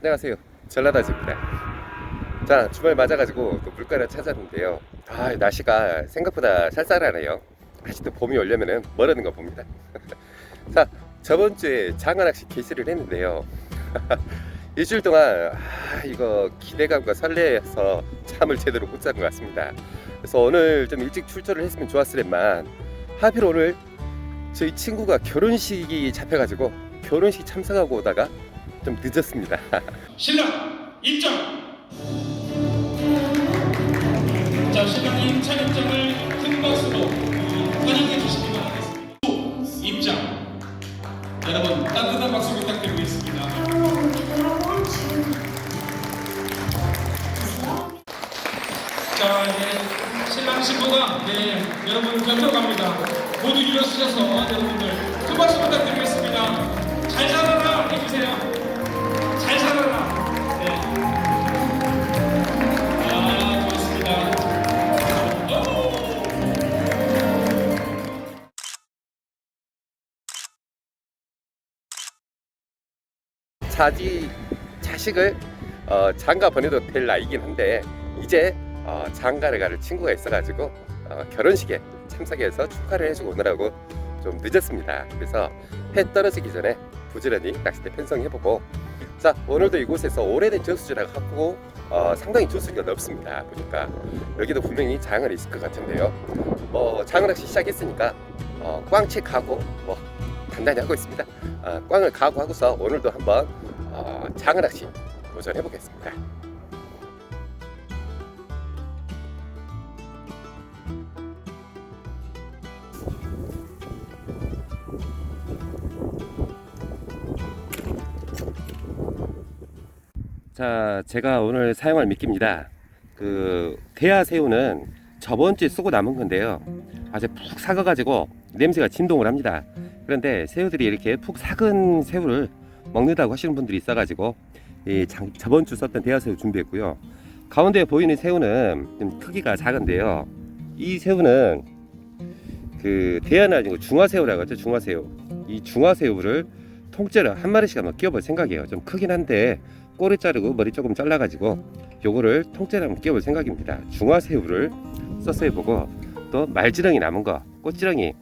안녕하세요. 전라다지입니다. 자, 주말 맞아가지고 또 물가를 찾았는데요. 아, 날씨가 생각보다 쌀쌀하네요. 아직도 봄이 오려면은 멀어는 거 봅니다. 자, 저번 주에 장어낚시 개시를 했는데요. 일주일 동안 아, 이거 기대감과 설레서 잠을 제대로 못 자는 것 같습니다. 그래서 오늘 좀 일찍 출조를 했으면 좋았으련만 하필 오늘 저희 친구가 결혼식이 잡혀가지고 결혼식 참석하고 오다가 좀 늦었습니다. 신랑 입장. 자 신랑님 차례장을 큰 박수로 환영해 주시기 바라겠습니다. 입장. 여러분 따뜻한 박수 부탁드리겠습니다. 자 이제 신랑 신부가 네 여러분 곁으로 갑니다. 모두 일어서셔서 여러분들 큰 박수 부탁드리겠습니다. 잘 살아라 해주세요. 자지 자식을 어, 장가 보내도 될 나이긴 한데 이제 어, 장가를 갈 친구가 있어가지고 어, 결혼식에 참석해서 축하를 해주고 오느라고 좀 늦었습니다. 그래서 해 떨어지기 전에 부지런히 낚싯대 편성해보고 자 오늘도 이곳에서 오래된 저수지라 갖고 어, 상당히 저수지가 넓습니다. 보니까 여기도 분명히 장은 있을 것 같은데요. 뭐 장을 낚시 시작했으니까 어, 꽝치 가고 뭐 단단히 하고 있습니다. 어, 꽝을 가고 하고서 오늘도 한번 어, 장어 낚시 도전해 보겠습니다. 자, 제가 오늘 사용할 미끼입니다. 그 대하 새우는 저번 주에 쓰고 남은 건데요. 아주 푹 삭아가지고 냄새가 진동을 합니다. 그런데 새우들이 이렇게 푹 삭은 새우를 먹는다고 하시는 분들이 있어가지고 이 장- 저번 주 썼던 대하새우 준비했고요. 가운데 보이는 새우는 좀 크기가 작은데요. 이 새우는 그 대하는 아니고 중화새우라고 하죠. 중화새우. 이 중화새우를 통째로 한 마리씩 한번 끼워볼 생각이에요. 좀 크긴 한데 꼬리 자르고 머리 조금 잘라가지고 요거를 통째로 한번 끼워볼 생각입니다. 중화새우를 써서 해보고 또 말지렁이 남은 거, 꽃지렁이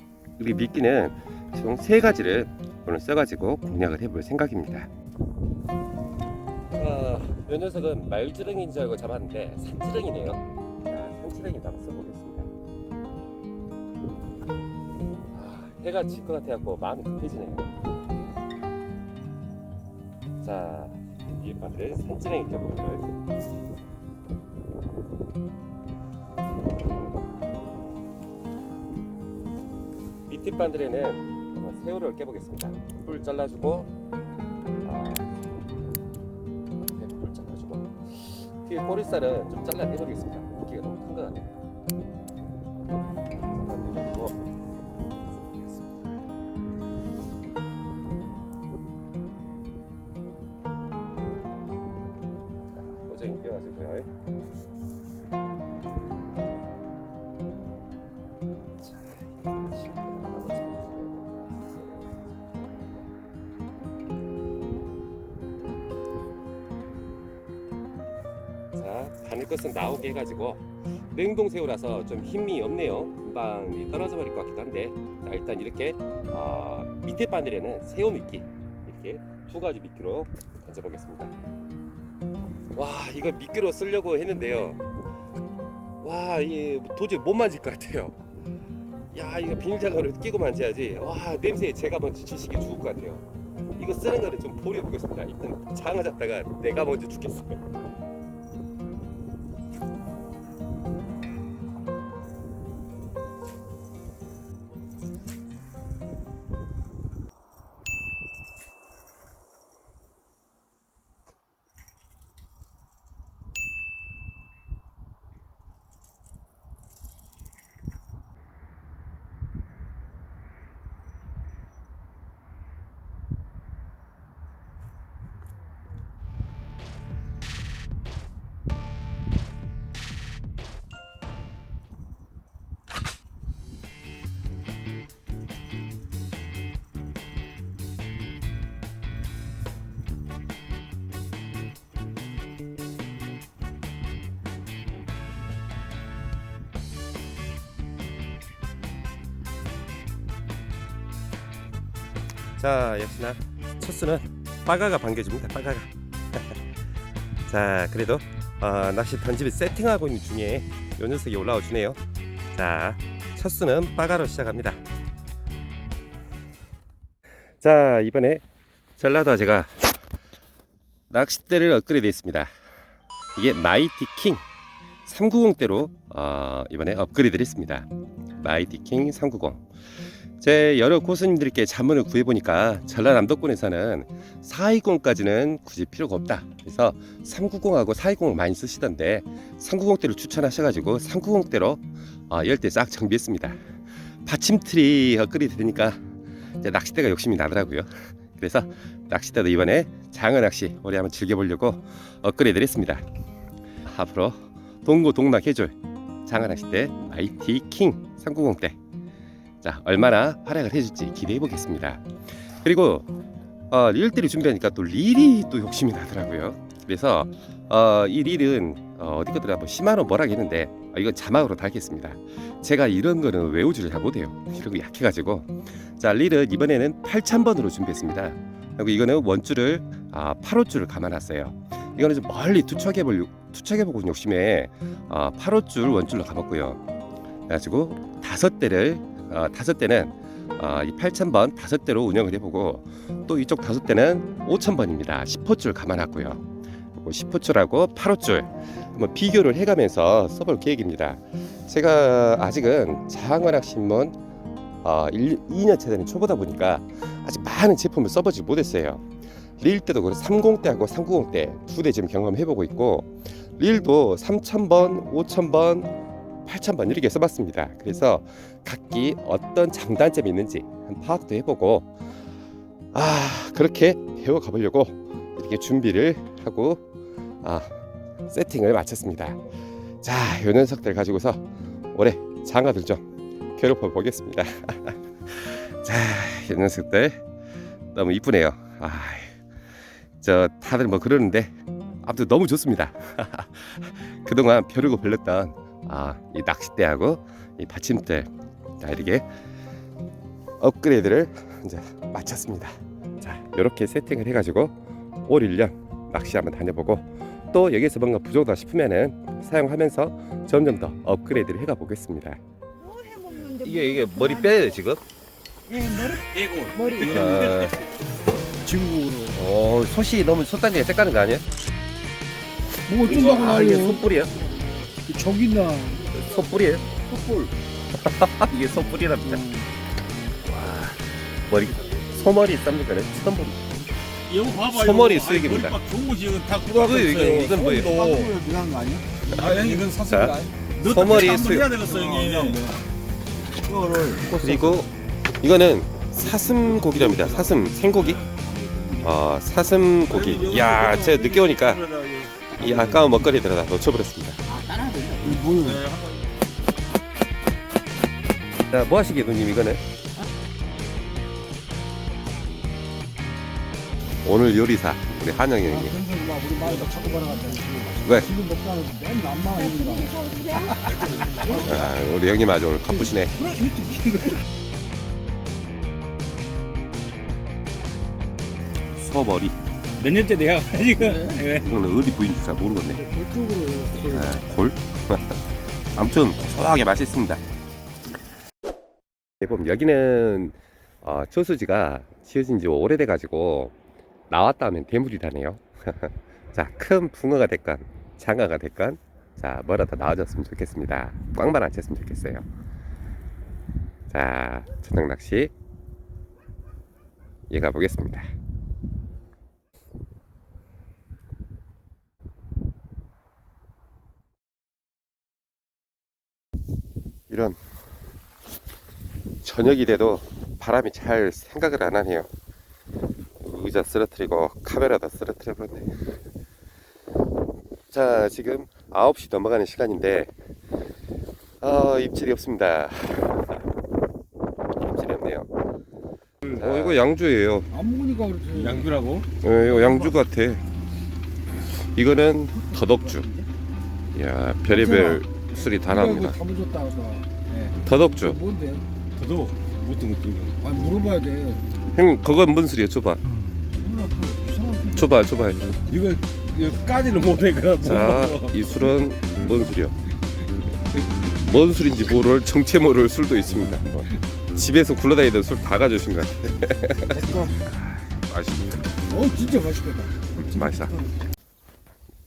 우리 미끼는 총 세 가지를 오늘 써가지고 공략을 해볼 생각입니다. 아, 이 녀석은 말지렁이인 줄 알고 잡았는데 산지렁이네요. 자, 산지렁이 한번 써보겠습니다. 아, 해가 질 것 같아갖고 마음이 급해지네요. 자, 이 바늘 산지렁이 껴보고요. 밑에 반들에는 새우를 깨보겠습니다. 뿔 잘라주고, 아, 뿔 잘라주고, 뒤에 꼬리살은 좀 잘라내버리겠습니다. 기가 너무 큰 것. 잘라내주고, 고정이 껴가지고요. 끝은 나오게 해가지고 냉동 새우라서 좀 힘이 없네요. 금방 떨어져 버릴 것 같기도 한데, 자 일단 이렇게 어, 밑에 바늘에는 새우 미끼 이렇게 두 가지 미끼로 던져 보겠습니다. 와, 이거 미끼로 쓰려고 했는데요. 와, 이게 도저히 못 만질 것 같아요. 야, 이거 비닐장갑을 끼고 만져야지. 와, 냄새에 제가 먼저 지치기 죽을 것 같아요. 이거 쓰는 거를 좀 보려 보겠습니다. 일단 장어 잡다가 내가 먼저 죽겠어요. 자 역시나 첫 수는 빠가가 반겨줍니다 빠가가. 자 그래도 어, 낚시 던집을 세팅하고 있는 중에 요 녀석이 올라와 주네요. 자첫 수는 빠가로 시작합니다. 자 이번에 전라도 제가 낚싯대를 업그레이드 했습니다. 이게 마이티 킹 390대로 어, 이번에 업그레이드를 했습니다. 마이티 킹 390. 제 여러 고수님들께 자문을 구해보니까 전라남도권에서는 420까지는 굳이 필요가 없다. 그래서 390하고 420을 많이 쓰시던데 390대를 추천하셔가지고 390대로 어, 열대 싹 정비했습니다. 받침틀이 이제 낚싯대가 욕심이 나더라고요. 그래서 낚싯대도 이번에 장어 낚시 올해 한번 즐겨보려고 업그레이드를 했습니다. 앞으로 동고 동락 해줄 장어 낚싯대 마이티 킹 390대 자 얼마나 활약을 해줄지 기대해 보겠습니다. 그리고 어, 릴들이 준비하니까 또 릴이 또 욕심이 나더라고요. 그래서 어, 이 릴은 어, 어디 것들 한번 10만원 뭐라 했는데 어, 이거 자막으로 달겠습니다. 제가 이런 거는 외우지를 잘 못해요. 거 약해가지고. 자 릴은 이번에는 8000번으로 준비했습니다. 그리고 이거는 원줄을 아, 8호줄을 감아놨어요. 이거는 좀 멀리 투척해볼 투척해보고 욕심에 어, 8호줄 원줄로 감았고요. 그래가지고 다섯 대를 어, 다섯 대는 어, 이 8,000번 다섯 대로 운영을 해보고 또 이쪽 다섯 대는 5,000번입니다. 10호줄 감아놨고요. 그리고 10호줄하고 8호줄 한번 비교를 해가면서 써볼 계획입니다. 제가 아직은 장원학 신문 어, 1, 2년차 되는 초보다 보니까 아직 많은 제품을 써보지 못했어요. 릴 때도 그래 30대하고 390대 두 대 지금 경험해보고 있고 릴도 3,000번, 5,000번, 8,000번 이렇게 써봤습니다. 그래서 각기 어떤 장단점이 있는지 한 파악도 해보고 아 그렇게 배워가 보려고 이렇게 준비를 하고 아 세팅을 마쳤습니다. 자, 요 녀석들 가지고서 올해 장어들 좀 괴롭혀 보겠습니다. 자, 요 녀석들 너무 이쁘네요. 아, 저 다들 뭐 그러는데 아무튼 너무 좋습니다. 그동안 벼르고 별렀던 아, 이 낚싯대하고 이 받침대 자 이렇게 업그레이드를 이제 마쳤습니다. 자 이렇게 세팅을 해가지고 올 1년 낚시 한번 다녀보고 또 여기서 뭔가 부족하다 싶으면은 사용하면서 점점 더 업그레이드를 해가 보겠습니다. 이게 이게 머리 빼요 지금? 네, 머리 머리 아, 중국으로 어, 솥이 너무 솥단지가 색 가는 거 아니에요? 뭐 어쩐다고 아, 이게 나요 솥불이에요? 저기나 솥불이에요? 촛불 이게 솥불이랍니다. 와 머리 소머리 쌉니까? 이거 봐봐요 소머리 수액입니다. 막 좋은 이건 다 구하고 이거, 있어요 이건 뭐예요? 도 그냥 거 아니야? 아 이건 자, 소머리 수액. 해야 되겠어 형님 이거를 그리고 이거는 사슴 고기랍니다. 사슴 생고기. 어, 사슴 고기. 야, 제가 늦게 오니까 이 아까운 먹거리들을 다 놓쳐버렸습니다. 뭐요? 자, 뭐 하시게 누님 이거는? 오늘 요리사 우리 한영 형님. 우리 말다 자꾸 말아간다 왜? 지금 아, 우리 형님 아주 오늘 바쁘시네. 소머리. 몇 년째 내가 지금 이거는 어디 부인지 잘 모르겠네. 그쪽으로 아, 골? 아무튼 고소하게 맛있습니다. 네, 보면 여기는 어, 저수지가 지어진 지 오래돼 가지고 나왔다 하면 대물이라네요. 자, 큰 붕어가 됐건 장어가 됐건 자, 뭐라도 나와줬으면 좋겠습니다. 꽝만 안 쳤으면 좋겠어요. 자, 저녁 낚시 이어가 보겠습니다. 이런 저녁이 돼도 바람이 잘 생각을 안 하네요. 의자 쓰러뜨리고 카메라도 쓰러뜨려 버렸네. 자, 지금 9시 넘어가는 시간인데 아, 입질이 없습니다. 입질이 없네요. 어, 이거 양주예요. 안 먹으니까 그렇지 양주라고? 어, 이거 양주 같아. 이거는 더덕주. 이야, 별의별 술이 다. 나옵니다. 다 묻었다 네. 더덕주. 뭔데? 저도 못든 것도 아니 물어봐야 돼. 형 그건 뭔 소리야? 줘봐. 줘봐 줘봐. 이거 이거 까지는 못해 그래. 자이 술은 뭔 술이요 뭔 술인지 모를 정체 모를 술도 있습니다. 뭐. 집에서 굴러다니던 술 다 가져오신 것 같아. 맛있다. 어 진짜 맛있겠다. 맛있다.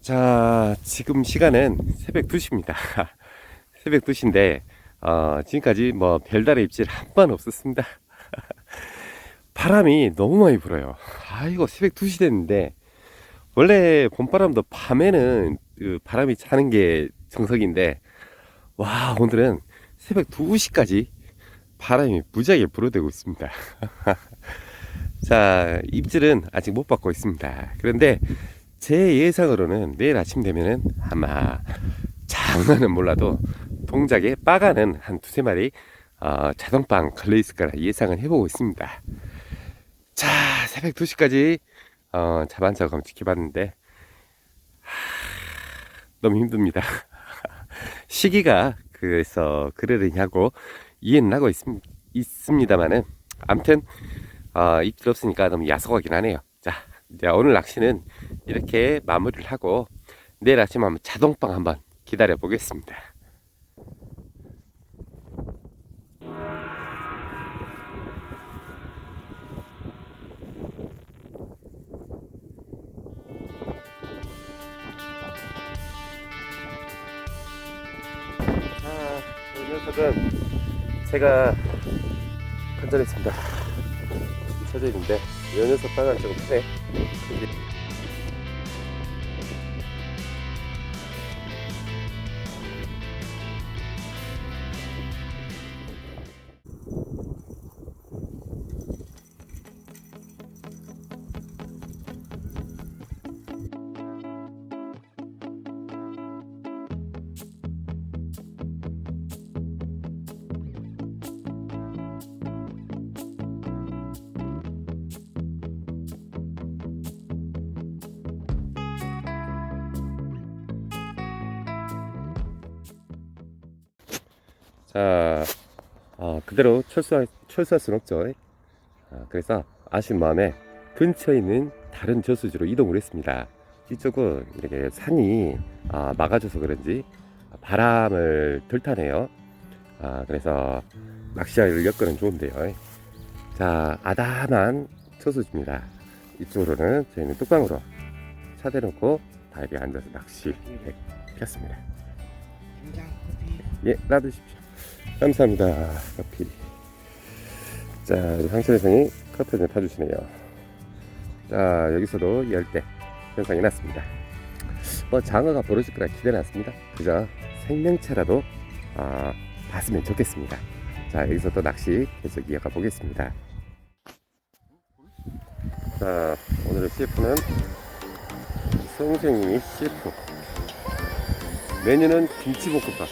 자 지금 시간은 새벽 2시입니다 새벽 2시인데 어, 지금까지 뭐 별다른 입질 한 번 없었습니다. 바람이 너무 많이 불어요. 아이고 새벽 2시 됐는데. 원래 봄바람도 밤에는 그 바람이 차는 게 정석인데 와 오늘은 새벽 2시까지 바람이 무지하게 불어대고 있습니다. 자 입질은 아직 못 받고 있습니다. 그런데 제 예상으로는 내일 아침 되면은 아마 장어는 몰라도 동작에 빠가는 한 두세 마리 어, 자동빵 걸려 있을 거라 예상은 해보고 있습니다. 자 새벽 2시까지 어, 한번 지켜봤는데 하, 너무 힘듭니다. 시기가 그래서 그러느냐고 이해는 하고 있, 있습니다만은 아무튼 어, 입질 없으니까 너무 야속하긴 하네요. 자 이제 오늘 낚시는 이렇게 마무리를 하고 내일 아침 한번 자동빵 한번 기다려 보겠습니다. 녀석은 제가 컨절했습니다. 쳐져 있는데 이 녀석 방은 조금 크네. 자, 어, 그대로 철수할, 철수할 수는 없죠. 아, 그래서 아쉬운 마음에 근처에 있는 다른 저수지로 이동을 했습니다. 이쪽은 이렇게 산이 아, 막아줘서 그런지 바람을 덜 타네요. 아, 그래서 낚시할 여건은 좋은데요. 자, 아담한 저수지입니다. 이쪽으로는 저희는 뚝방으로 차 대놓고 다리에 앉아서 낚시 폈습니다. 예, 놔두십시오. 감사합니다. 커피. 자, 우리 상철 선생이 커피를 타주시네요. 자, 여기서도 열대 현상이 났습니다. 뭐, 장어가 벌어질 거라 기대는 않습니다. 그저 생명체라도, 아, 봤으면 좋겠습니다. 자, 여기서 또 낚시 계속 이어가 보겠습니다. 자, 오늘의 CF는 성생님이 CF. 메뉴는 김치볶음밥.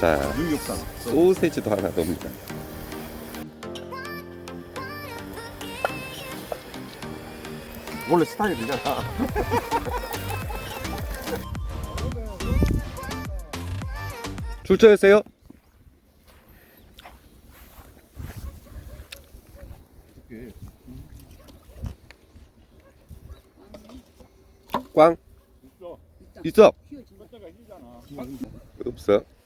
자, 육육상. 소세지도 하나 넣습니다. 원래 스타일이잖아. 출처였어요? 꽝? 있어. 없어. 없지.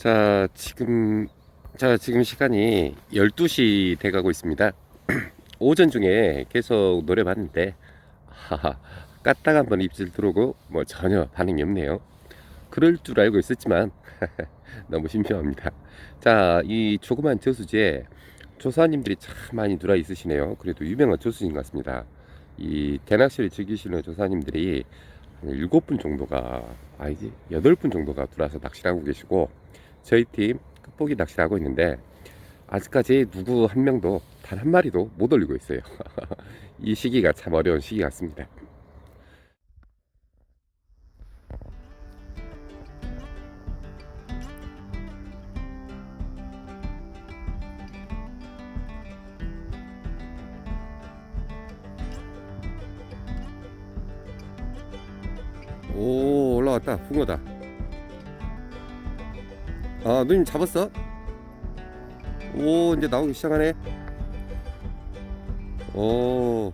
자, 지금 자, 지금 시간이 12시 돼 가고 있습니다. 오전 중에 계속 노래 봤는데 하하, 까딱 한번 입질 들어오고 뭐 전혀 반응이 없네요. 그럴 줄 알고 있었지만 너무 심심합니다. 자, 이 조그만 저수지에 조사님들이 참 많이 들어 있으시네요. 그래도 유명한 저수지인 것 같습니다. 이 대낚시를 즐기시는 조사님들이 한 7분 정도가 아니지 8분 정도가 들어와서 낚시를 하고 계시고 저희 팀 끝보기 낚시를 하고 있는데 아직까지 누구 한 명도 단 한 마리도 못 올리고 있어요. 이 시기가 참 어려운 시기 같습니다. 오 올라왔다 붕어다 아 누님 잡았어? 오 이제 나오기 시작하네 오